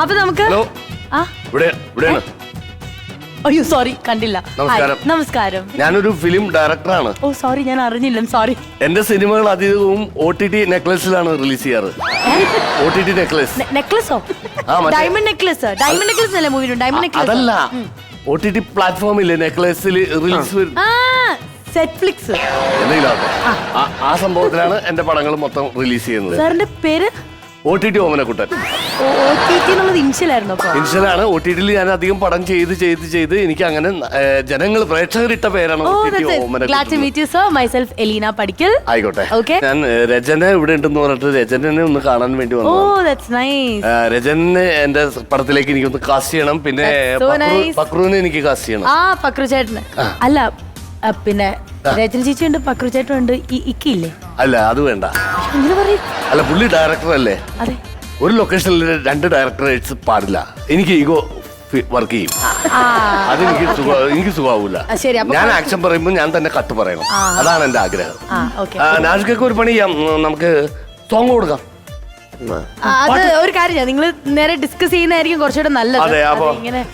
അപ്പൊ നമുക്ക് ഹലോ. ആ. ഇവിടെ ഇവിടെയാണ്. അയ്യോ സോറി കണ്ടില്ല. നമസ്കാരം. നമസ്കാരം. ഞാനൊരു ഫിലിം ഡയറക്ടറാണ് ഓ സോറി ഞാൻ അറിഞ്ഞില്ല. സോറി എന്റെ സിനിമകൾ അധികവും ഒ ടി ടി നെക്ലസിലാണ് റിലീസ് ചെയ്യാറ്. ഒ ടി ടി നെക്ലസ് നെക്ലസോ ആ, മറ്റേ- ഡയമണ്ട് നെക്ലസ് ഡയമണ്ട് നെക്ലസ് അല്ലേ മൂവി ഡയമണ്ട് നെക്ലസ് അതല്ല. ഒ ടി ടി പ്ലാറ്റ്ഫോമില്ലേ നെക്ലസിൽ റിലീസ് ആ. സെറ്റ്ഫ്ലിക്സ് എന്തെങ്കിലും ആവട്ടെ. ആ- ആ സംഭവത്തിലാണ് എന്റെ പടങ്ങൾ മൊത്തം റിലീസ് ചെയ്യുന്നത്. സാറിന്റെ പേര്? O T T Omanakuttan. ഇൻഷലാണ് O T ടിയിൽ ഞാൻ അധികം പടം ചെയ്ത് ചെയ്ത് ചെയ്ത് എനിക്ക് അങ്ങനെ ജനങ്ങൾ പ്രേക്ഷകരിട്ട പേരാണ് എലീന പഠിക്കൽ ആയിക്കോട്ടെ. ഞാൻ രചന ഇവിടെ ഉണ്ടെന്ന് പറഞ്ഞിട്ട് രചനനെ ഒന്ന് കാണാൻ വേണ്ടി വന്നു രജനെ എന്റെ പടത്തിലേക്ക് എനിക്കൊന്ന് കാസ്റ്റ് ചെയ്യണം. പിന്നെ. പക്രുവിനെ എനിക്ക് കാസ്റ്റ് ചെയ്യണം. ആ പക്രു ചേട്ടന്. അല്ല പിന്നെ രചന ചേച്ചി ഉണ്ട് പക്രു ചേട്ടൻ ഉണ്ട് ഇക്കില്ലേ അല്ല അത് വേണ്ട. അല്ല പുള്ളി ഡയറക്ടർ അല്ലേ? അതെ. ഒരു ലൊക്കേഷനിൽ രണ്ട് ഡയറക്ടറേറ്റ്സ് പാടില്ല. എനിക്ക് ഈഗോ വർക്ക് ചെയ്യും. ആ. അതെനിക്ക് സുഖ എനിക്ക് ശരി, ഞാൻ ആക്ഷൻ പറയുമ്പോൾ ഞാൻ തന്നെ കട്ട് പറയണം. അതാണ് എന്റെ ആഗ്രഹം. ആ ഓക്കെ. നാഷിക്കൊക്കെ ഒരു പണി ചെയ്യാം. നമുക്ക് സോങ് കൊടുക്കാം. അത് ഒരു കാര്യം നിങ്ങൾ നേരെ ഡിസ്കസ് ചെയ്യുന്നതായിരിക്കും കുറച്ചുകൂടെ നല്ലത്. അതെ അപ്പൊ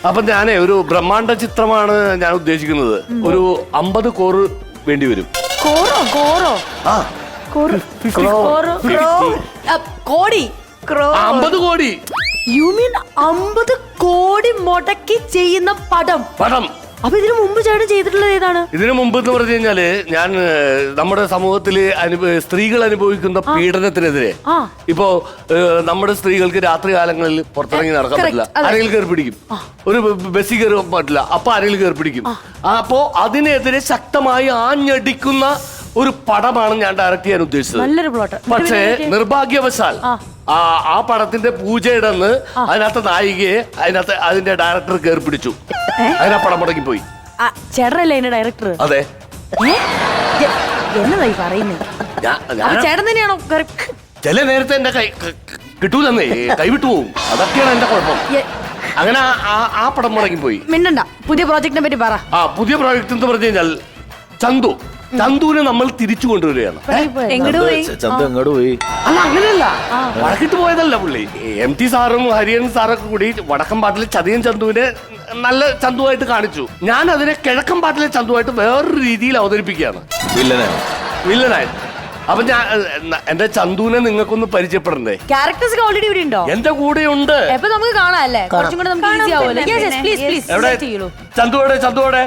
അപ്പൊ ഞാനേ ഒരു ബ്രഹ്മാണ്ഡ ചിത്രമാണ് ഞാൻ ഉദ്ദേശിക്കുന്നത്. ഒരു അമ്പത് കോറ് വേണ്ടി വരും. കോറോ കോറോ? ആ. കോറോ? കോറോ? ആ, കോടി. ആ, അമ്പത് കോടി. യു മീൻ അമ്പത് കോടി മുടക്കി ചെയ്യുന്ന പടം? പടം. അപ്പൊ ഇതിനു മുമ്പ് ചേട്ടൻ ചെയ്തിട്ടുള്ളത് ഏതാണ്? ഇതിനു മുമ്പ് എന്ന് പറഞ്ഞു കഴിഞ്ഞാൽ ഞാൻ ഏഹ്, നമ്മുടെ സമൂഹത്തിൽ അനുഭ സ്ത്രീകൾ അനുഭവിക്കുന്ന പീഡനത്തിനെതിരെ ആ. ഇപ്പോ ഏഹ്, നമ്മുടെ സ്ത്രീകൾക്ക് രാത്രി കാലങ്ങളിൽ പുറത്തിറങ്ങി നടക്കാൻ correct, പറ്റില്ല. അതെ. ആരെങ്കിലും കയറി പിടിക്കും. ഒരു ബ- ബസ്സിൽ കയറി പറ്റില്ല. അപ്പൊ ആരെങ്കിലും കയറി പിടിക്കും. അപ്പോ അതിനെതിരെ ശക്തമായി ആഞ്ഞടിക്കുന്ന ഒരു പടമാണ് ഞാൻ ഡയറക്റ്റ് ചെയ്യാൻ ഉദ്ദേശിച്ചത്. നല്ലൊരു പ്ലോട്ട് പക്ഷേ നിർഭാഗ്യവശാൽ ആ. ആ പടത്തിന്റെ പടത്തിന്റെ പൂജയിടന്ന് അതിനകത്ത് നായികയെ അതിനകത്ത് അതിന്റെ ഡയറക്ടർ കയറി പിടിച്ചു. അതിനാ പടം മുടങ്ങി പോയി ചേട്ടനല്ലേ അതിന്റെ ഡയറക്ടർ അതെ. എന്നതായി പറയുന്നത് ഞാൻ- അപ്പൊ ഞാൻ ചേട്ടൻ തന്നെയാണോ കറി- ചില നേരത്തെ എന്റെ കൈ ക- ക- കിട്ടൂലെന്നേ കൈവിട്ടു പോവും. അതൊക്കെയാണ് എന്റെ കുഴപ്പം. എ- അങ്ങനെ ആ- ആ- ആ പടം മുടങ്ങി പോയി മിണ്ടണ്ട. പുതിയ പ്രോജക്റ്റിനെ പറ്റി പറ. ആ പുതിയ പ്രോജക്റ്റ് എന്ന് പറഞ്ഞു കഴിഞ്ഞാൽ ചന്തു. ചന്തുവിനെ നമ്മൾ തിരിച്ചു കൊണ്ടുവരികയാണ്. എങ്ങോട്ട് പോയി. ചന്ത എങ്ങോട്ട് പോയി? അല്ല അങ്ങനെയല്ല. വടക്കിട്ട് പോയതല്ല പുള്ളി. എം ടി സാറും ഹരിയൻ സാറൊക്കെ കൂടി വടക്കം പാട്ടിലെ ചതിയൻ ചന്തുവിനെ നല്ല ചന്തുവായിട്ട് കാണിച്ചു. ഞാൻ അതിനെ കിഴക്കം പാട്ടിലെ ചന്തുവായിട്ട് വേറൊരു രീതിയിൽ അവതരിപ്പിക്കുകയാണ്. വില്ലനാണ് വില്ലനായിട്ട് അപ്പൊ ഞാൻ എന്റെ ചന്തുവിനെ നിങ്ങൾക്കൊന്ന് പരിചയപ്പെടണ്ടേ? ക്യാരക്ടേഴ്സ് ഓൾറെഡി ഇവിടെ ഉണ്ടോ? എന്റെ കൂടെ ഉണ്ട്. എപ്പൊ നമുക്ക് കാണാം അല്ലേ? കുറച്ചും കൂടെ നമുക്ക് ഈസി ആവുമല്ലോ. പ്ലീസ് പ്ലീസ് ചന്തുവോടെ ചന്തുവോടെ.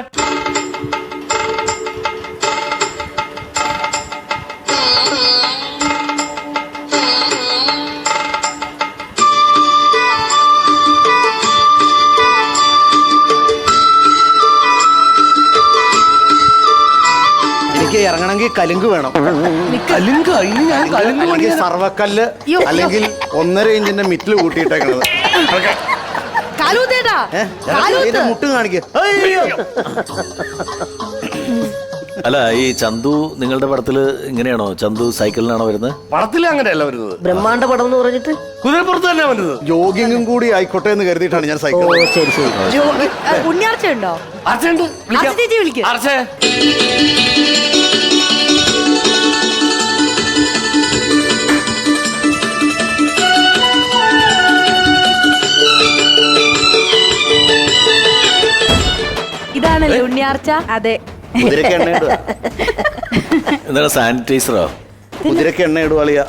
കലുങ്ക് വേണം. കലുങ്ക ഞാൻ കലുങ്ക് അല്ലെങ്കിൽ സർവക്കല്ല് അയ്യോ, അല്ലെങ്കിൽ ഒന്നര ഇഞ്ചിന്റെ മിറ്റിൽ കൂട്ടിയിട്ടേക്കണത്. കാലൂത്തേട്ടാ ഏ? കാലൂത്ത് ഇതിന്റെ മുട്ട് അല്ല ഈ ചന്തു നിങ്ങളുടെ പടത്തിൽ ഇങ്ങനെയാണോ? ചന്തു സൈക്കിളിനാണോ വരുന്നത്? പടത്തിൽ അങ്ങനെയല്ല വരുന്നത്. ബ്രഹ്മാണ്ട പടം എന്ന് പറഞ്ഞിട്ട്? കുതിരപ്പുറത്ത് തന്നെ വരുന്നത്. ജോഗിങ്ങും കൂടി ആയിക്കോട്ടെ എന്ന് കരുതിയിട്ടാണ് ഞാൻ ഓ സൈക്കിൾ ശരി ശരി. ജോലി ഉണ്ണിയാർച്ച ഉണ്ടോ അർച്ചയുണ്ട് അർച്ച ചേച്ചി വിളിക്ക്. അർച്ചേ ഉണ്ണിയാർച്ച? അതെ. കുതിരക്ക് എണ്ണ ഇടുക. എന്താണ് സാനിറ്റൈസറോ? കുതിരക്ക് എണ്ണ ഇടുവാളിയാ.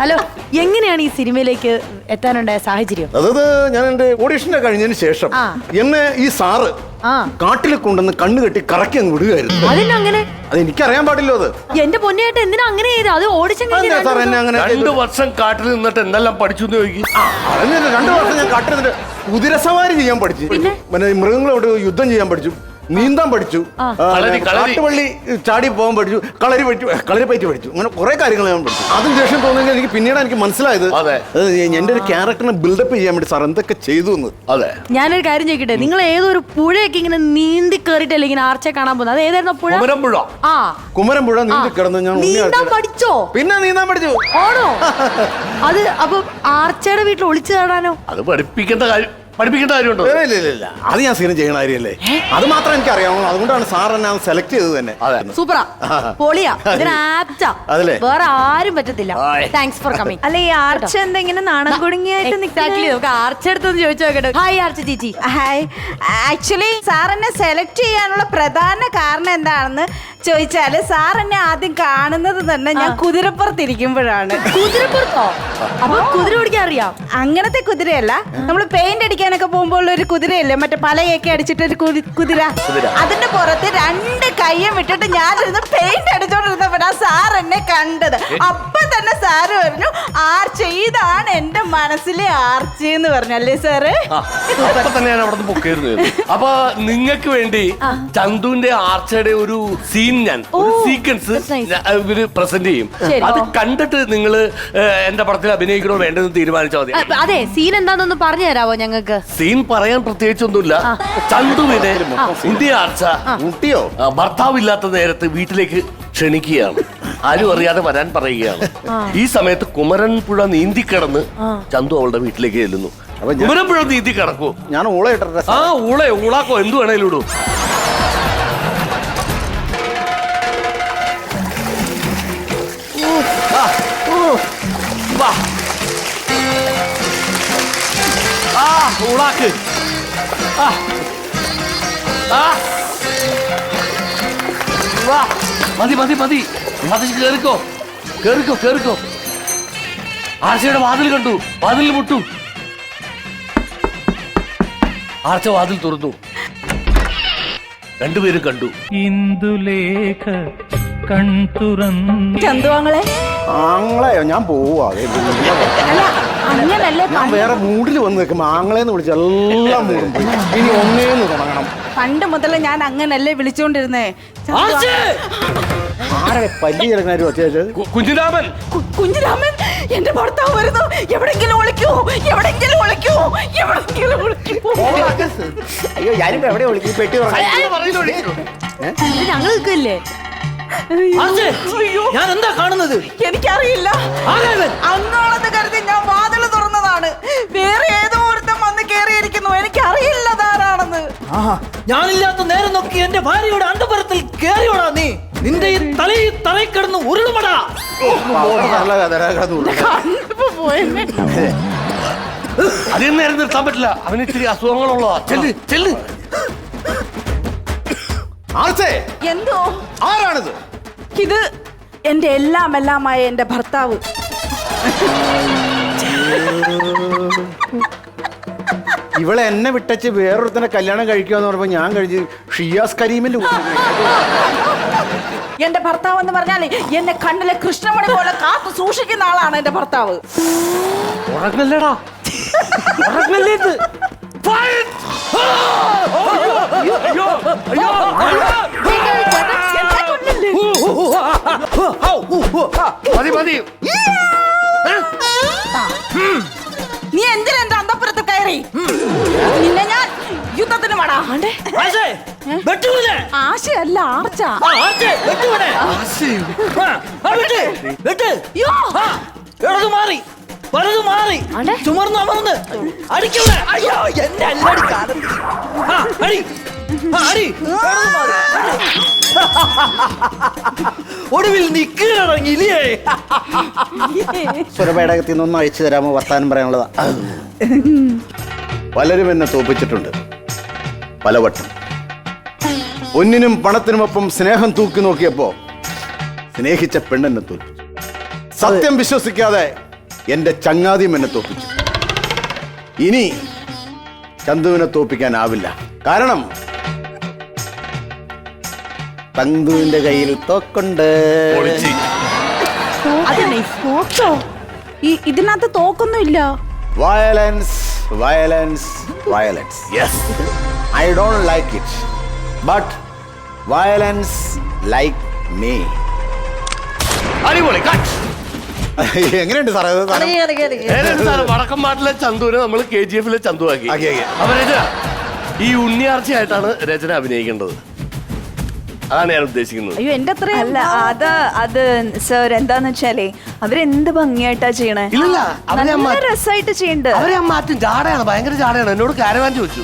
ഹലോ. എങ്ങനെയാണ് ഈ സിനിമയിലേക്ക് എത്താനുണ്ടായ സാഹചര്യം? അതത് ഞാൻ എന്റെ ഓഡിഷൻ കഴിഞ്ഞതിന് ശേഷം ആ. എന്നെ ഈ സാറ് ആ. കാട്ടിൽ കൊണ്ടുവന്ന് കണ്ണു കെട്ടി കറക്കി അങ്ങ് വിടുകയായിരുന്നു. അതിനങ്ങനെ അത് എനിക്കറിയാൻ പാടില്ലോ അത്. എന്റെ പൊന്നേട്ട് എന്തിനാ അങ്ങനെ ചെയ്ത്? അത് ഓടിച്ചു അതെന്താ സാർ എന്നെ അങ്ങനെ രണ്ടു വർഷം കാട്ടിൽ നിന്നിട്ട് എന്തെല്ലാം പഠിച്ചു എന്ന് ചോദിക്കും. അറിഞ്ഞില്ല രണ്ടു വർഷം ഞാൻ കാട്ടിൽ നിന്നിട്ട് കുതിരസവാരി ചെയ്യാൻ പഠിച്ചു. പിന്നെ? മൃഗങ്ങളോട് യുദ്ധം ചെയ്യാൻ പഠിച്ചു. നീന്താൻ പഠിച്ചു. കാട്ടുപള്ളി ചാടി പോകാൻ പഠിച്ചു. കളരി പഠിച്ചു കളരി പറ്റി പഠിച്ചു. അങ്ങനെ കുറെ കാര്യങ്ങൾ ഞാൻ പഠിച്ചു. അതിനുശേഷം തോന്നുന്നു എനിക്ക് പിന്നീട് എനിക്ക് മനസ്സിലായത്. അത്. എന്റെ ഒരു ക്യാരക്ടറിനെ ബിൽഡപ്പ് ചെയ്യാൻ വേണ്ടി സാർ എന്തൊക്കെ ചെയ്തു എന്ന്. അതെ. ഞാനൊരു കാര്യം ചോദിക്കട്ടെ? നിങ്ങൾ ഏതൊരു പുഴയൊക്കെ ഇങ്ങനെ നീന്തി കയറിയിട്ടല്ലേ ഇങ്ങനെ ആർച്ച കാണാൻ പോകുന്നത്? അത് ഏതായിരുന്നു പുഴ? കുമരമ്പുഴ ആ. കുമരമ്പുഴ നീന്തി കിടന്ന് ഞാൻ നീന്താൻ പഠിച്ചോ? പിന്നെ നീന്താൻ പഠിച്ചു. ആണോ? അത് അപ്പൊ ആർച്ചയുടെ വീട്ടിൽ ഒളിച്ചു കാണാനോ അത് പഠിപ്പിക്കേണ്ട കാര്യം. പഠിപ്പിക്കേണ്ട കാര്യമുണ്ടോ? ഇല്ല ഇല്ല ഇല്ല. അത് ഞാൻ സ്ഥിരം ചെയ്യണ കാര്യമല്ലേ? അത് മാത്രം എനിക്ക് അറിയാവുള്ളൂ. അതുകൊണ്ടാണ് സാർ എന്നെ സെലക്ട് ചെയ്തത് തന്നെ. അതെ. സൂപ്പറാ. പൊളിയാ. ഇതിന് ആപ്റ്റാ. അതല്ലേ? വേറെ ആരും പറ്റത്തില്ല. ആയ്. താങ്ക്സ് ഫോർ കമ്മിങ് അല്ല ഈ ആർച്ച എന്താ ഇങ്ങനെ നാണം കുടുങ്ങിയായിട്ട് എക്സാക്ട്ലി നമുക്ക് ആർച്ചെടുത്തൊന്ന് ചോദിച്ചു നോക്കട്ടെ. ഹായ് ആർച്ച ചേച്ചി. ഹായ് ആക്ച്വലി സാർ എന്നെ സെലക്ട് ചെയ്യാനുള്ള പ്രധാന കാരണം എന്താണെന്ന് ചോദിച്ചാൽ സാർ എന്നെ ആദ്യം കാണുന്നത് തന്നെ ഞാൻ കുതിരപ്പുറത്തിരിക്കുമ്പോഴാണ്. കുതിരപ്പുറത്തോ? അപ്പൊ കുതിര ഓടിക്കാൻ അറിയാം. അങ്ങനത്തെ കുതിരയല്ല. നമ്മൾ പെയിന്റ് അടിക്കാനൊക്കെ പോകുമ്പോൾ ഒരു കുതിരയല്ലേ? മറ്റേ പലയൊക്കെ അടിച്ചിട്ട് ഒരു കുതി- കുതിര. അതിന്റെ പുറത്ത് രണ്ട് കയ്യും വിട്ടിട്ട് ഞാനിരുന്ന് പെയിന്റ് അടിച്ചോണ്ടിരുന്നപ്പോഴാ സാർ എന്നെ കണ്ടത്. അപ്പൊ തന്നെ സാറ് പറഞ്ഞു ആർച്ച് ഇതാണ് എന്റെ മനസ്സിലെ ആർച്ച എന്ന് പറഞ്ഞു. അല്ലേ സാറ്? തന്നെയാണ് അപ്പൊ അവിടെ പൊക്കായിരുന്നു നിങ്ങൾക്ക് വേണ്ടി ചന്തുവിന്റെ ആർച്ചയുടെ ഒരു സീൻ ഞാൻ സീക്വൻസ്. ഇവർ പ്രസന്റ് ചെയ്യും. അത് കണ്ടിട്ട് നിങ്ങൾ എന്റെ പടത്തിൽ അഭിനയിക്കണോ വേണ്ടെന്ന് തീരുമാനിച്ചാൽ മതി. അതെ സീൻ എന്താണെന്നൊന്ന് പറഞ്ഞു തരാവോ ഞങ്ങൾക്ക്? സീൻ പറയാൻ പ്രത്യേകിച്ചൊന്നുമില്ല. ചന്തുവിനെ ഇന്ത്യ ആർച്ച ഊട്ടിയോ ഭർത്താവില്ലാത്ത നേരത്ത് വീട്ടിലേക്ക് ക്ഷണിക്കുകയാണ്. ആരും അറിയാതെ വരാൻ പറയുകയാണ്. ഈ സമയത്ത് കുമരൻ പുഴ നീന്തിക്കിടന്ന് ചന്തു അവളുടെ വീട്ടിലേക്ക് ചെല്ലുന്നു. അപ്പൊ കുമരൻ പുഴ നീന്തി കിടക്കൂ ഞാൻ ഊള ഇട്ടിട്ട് ആ ഊളെ ഊളാക്കോ എന്ത് വേണേലും ഇടൂ. ആ ഊളാക്ക് ആ ആ വാ മതി മതി മതി. മതി കേറിക്കോ. കേറിക്കോ കേറിക്കോ. ആർച്ചയുടെ വാതിൽ കണ്ടു. വാതിൽ മുട്ടു. ആർച്ച വാതിൽ തുറന്നു. രണ്ടുപേരും കണ്ടു. ഇന്ദുലേഖ കൺ തുറന്നു. ചന്തുവാങ്ങളെ ആങ്ങളെയോ? ഞാൻ പോവാ. അങ്ങനല്ലേ ഞാൻ വേറെ മൂഡിൽ വന്ന് നിൽക്കുമ്പോ ആങ്ങളെന്ന് വിളിച്ച് എല്ലാം മൂടും പോയി. ഇനി ഒന്നേന്ന് തുടങ്ങണം. പണ്ട് മുതൽ ഞാൻ അങ്ങനല്ലേ വിളിച്ചോണ്ടിരുന്നേ. ആരെ പല്ലി കിടക്കുന്ന അത്യാവശ്യം? കു- കുഞ്ഞിരാമൻ കു- കുഞ്ഞിരാമൻ എന്റെ ഭർത്താവ് വരുന്നു. എവിടെങ്കിലും ഒളിക്കൂ. എവിടെങ്കിലും ഒളിക്കൂ. എവിടെങ്കിലും ഒളിക്കൂ. അയ്യോ ഞാനിപ്പോ എവിടെ വിളിക്കും പെട്ടി തുറക്കാൻ. ഞങ്ങൾ നിൽക്കില്ലേ ഞാൻ എന്താ കാണുന്നത്? എനിക്കറിയില്ല. അങ്ങോളെന്ന് കരുതി ഞാൻ വാതിൽ തുറന്നതാണ്. വേറെ ഏതോ ഒരുത്തം വന്ന് കേറിയിരിക്കുന്നു. എനിക്കറിയില്ല ധാരാണെന്ന് ആഹാ ഞാനില്ലാത്ത നേരം നോക്കി എന്റെ ഭാര്യയുടെ അണ്ടപരത്തിൽ കേറിയോടാ നീ. നിന്റെ ഈ തലയിൽ തലയിൽ കിടന്ന് ഉരുളുമടാ. അധികം നേരം നിർത്താൻ പറ്റില്ല. അവന് ഇത്തിരി അസുഖങ്ങളുള്ളതാ. ചെല്ല് ചെല്ല്. എന്തോ? ആരാണിത്? ഇത് എന്റെ എല്ലാം എല്ലാമായ എന്റെ ഭർത്താവ്. ഇവളെ എന്നെ വിട്ടച്ച് വേറൊരുത്തനെ കല്യാണം കഴിക്കുകയെന്ന് പറയുമ്പോൾ ഞാൻ കഴിച്ച് ഷിയാസ് കരീമിന്റെ എന്റെ ഭർത്താവ് എന്ന് പറഞ്ഞാൽ എന്നെ കണ്ണിലെ കൃഷ്ണമണി പോലെ കാത്തു സൂക്ഷിക്കുന്ന ആളാണ് എന്റെ ഭർത്താവ്. ഉറങ്ങല്ലേടാ. ഉറങ്ങല്ലേ മതി മതി. നീ എന്തിനാ എന്റെ അന്തപുരത്ത് കയറി? നിന്നെ ഞാൻ യുദ്ധത്തിന് വേടാ? ആശയല്ല ആർച്ച. ഇടത് മാറി വലത് മാറി. ചുമർന്ന് അമർന്ന്. അടിക്കൂടെ അയ്യോ എന്റെ അല്ലടി കാലം. അടി. ഒടുവിൽ നീ കീഴടങ്ങിയില്ലേ സ്വരപേടകത്തിൽ നിന്നൊന്ന് അയച്ചു തരാമോ വർത്താനം പറയാനുള്ളതാ. പലരും എന്നെ തോപ്പിച്ചിട്ടുണ്ട് പലവട്ടം. ഒന്നിനും പണത്തിനുമൊപ്പം സ്നേഹം തൂക്കി നോക്കിയപ്പോ സ്നേഹിച്ച പെണ്ണെന്നെ തോൽപ്പിച്ചു. സത്യം വിശ്വസിക്കാതെ എന്റെ ചങ്ങാതിയും എന്നെ തോപ്പിച്ചു ഇനി ചന്തുവിനെ തോൽപ്പിക്കാനാവില്ല. കാരണം തന്തുവിന്റെ കയ്യിൽ തോക്കുണ്ട്. പൊളിച്ച്. തോക്കോ? ഈ ഇതിനകത്ത് തോക്കൊന്നും ഇല്ല. Violence violence violence Yes. I don't like it but violence like me അടിപൊളി. എങ്ങനെയുണ്ട് സാറേ? വടക്കം പാട്ടിലെ ചന്തുവിനെ നമ്മൾ കെ ജി എഫിലെ ചന്തു ആക്കി ഈ ഉണ്ണിയാർച്ചയായിട്ടാണ് രചന അഭിനയിക്കേണ്ടത്. അതാണ് ഞാൻ ഉദ്ദേശിക്കുന്നത്. അയ്യോ എന്റെ അത്ര അല്ല അത് അത് സർ എന്താന്ന് വെച്ചാലേ അവരെന്ത് ഭംഗിയായിട്ടാ ചെയ്യണേ? ഇല്ലല്ല അവരെ നല്ല അമ്മ രസമായിട്ട് ചെയ്യണ്ട്. അവരെ ഞാൻ മാറ്റും. ജാടയാണ് ഭയങ്കര ജാടയാണ്. എന്നോട് കാരവാൻ ചോദിച്ചു.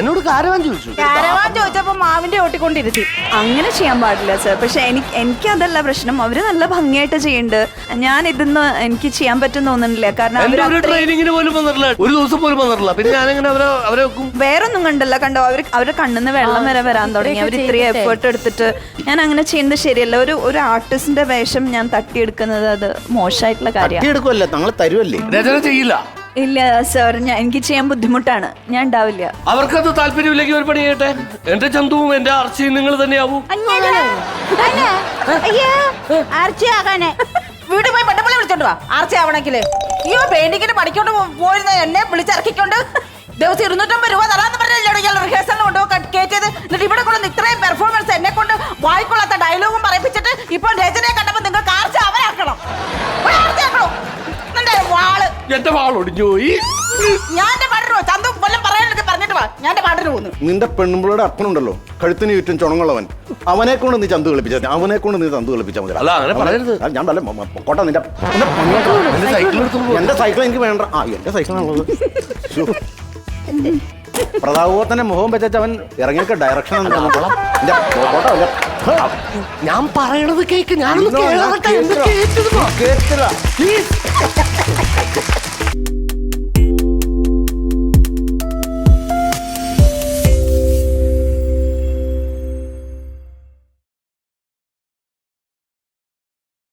എന്നോട് കാരവാൻ ചോദിച്ചു. കാരവാൻ ചോദിച്ചപ്പോ മാവിന്റെ ഓട്ടിക്കൊണ്ടിരുത്തി അങ്ങനെ ചെയ്യാൻ പാടില്ല സർ. പക്ഷെ എനിക്ക് എനിക്ക് അതല്ല പ്രശ്നം. അവർ നല്ല ഭംഗിയായിട്ട് ചെയ്യണ്ട്. ഞാൻ ഇതൊന്നും എനിക്ക് ചെയ്യാൻ പറ്റും തോന്നുന്നില്ല. കാരണം എന്റെ അവർ ഒരു ട്രെയിനിങ്ങിന് പോലും വന്നിട്ടില്ല. ഒരു ദിവസം പോലും വന്നിട്ടില്ല. പിന്നെ ഞാനിങ്ങനെ അവരെ അവരെ വെക്കും. വേറൊന്നും കണ്ടല്ല കണ്ടോ? അവർ അവരുടെ കണ്ണിന്ന് വെള്ളം വരെ വരാൻ തുടങ്ങി. അവർ ഇത്രയും എഫേർട്ട് എടുത്തിട്ട് ഞാൻ അങ്ങനെ ചെയ്യുന്നത് ശരിയല്ല. ഒരു ഒരു ആർട്ടിസ്റ്റിന്റെ വേഷം ഞാൻ തട്ടിയെടുക്കുന്നത് അത് മോശമായിട്ടുള്ള കാര്യമാണ്. എടുക്കുമല്ലേ ഞങ്ങൾ തരുമല്ലേ രചന ചെയ്യില്ല. ഇല്ല സാർ ഞാൻ എനിക്ക് ചെയ്യാൻ ബുദ്ധിമുട്ടാണ്. ഞാൻ ഉണ്ടാവില്ല. അവർക്കത് താല്പര്യമില്ലെങ്കിൽ ഒരു പണി ചെയ്യട്ടെ? എന്റെ ചന്തുവും എന്റെ അർച്ചയും നിങ്ങൾ തന്നെയാവും. ആർച്ചയാകാനെ വീട്ടിൽ പോയി പെട്ടപ്പള്ളി വിളിച്ചോണ്ട് വാ. ആർച്ചയാവണമെങ്കിൽ അയ്യോ പെയിന്റിങ്ങിന് പഠിക്കൊണ്ട് പോയിരുന്ന എന്നെ വിളിച്ചിറക്കിക്കൊണ്ട് ദിവസം ഇരുന്നൂറ്റമ്പത് രൂപ തരാന്ന് പറഞ്ഞല്ലോ ഇയാൾ റിഹേഴ്സലിന് കൊണ്ടുപോയി കയറ്റിയത്. എന്നിട്ട് ഇവിടെ കൊണ്ട് ഇത്രയും പെർഫോമൻസ് എന്നെ കൊണ്ട് വായിക്കൊള്ളാത്ത ഡയലോഗും പറയിപ്പിച്ചിട്ട് ഇപ്പൊ രചനയെ കണ്ടപ്പോ നിങ്ങൾ കാർച്ച അവരാക്കണം. വാൾ. എന്റെ വാളൊടിഞ്ഞു പോയി. ഞാൻ പാട്ടിന് ചന്തു കൊല്ലം പറയാനൊക്കെ പറഞ്ഞിട്ട് വാ. ഞാൻ പാട്ടിന് പോകുന്നു നിന്റെ പെണ്ണുമ്പിളുടെ അപ്പനുണ്ടല്ലോ. കഴുത്തിന് ചുറ്റും ചുണങ്ങുള്ളവൻ. അവനെ കൊണ്ട് നീ ചന്ത് കളിപ്പിച്ചാൽ മതി. അവനെ കൊണ്ട് നീ ചന്ത് കളിപ്പിച്ചാൽ മതി. അല്ല, അങ്ങനെ പറയരുത്. ഞാൻ നല്ല പൊക്കോട്ടെ നിന്റെ എന്റെ സൈക്കിൾ എനിക്ക് വേണ്ട. ആ എന്റെ സൈക്കിളാണുള്ളത് ശ്ശോ. പ്രതാപത്തിനെ മുഖം വെച്ച അവൻ ഇറങ്ങിയൊക്കെ ഡയറക്ഷൻ ഞാൻ പറയണത് കേക്ക് ഞാനൊന്ന്. കേട്ടില്ല.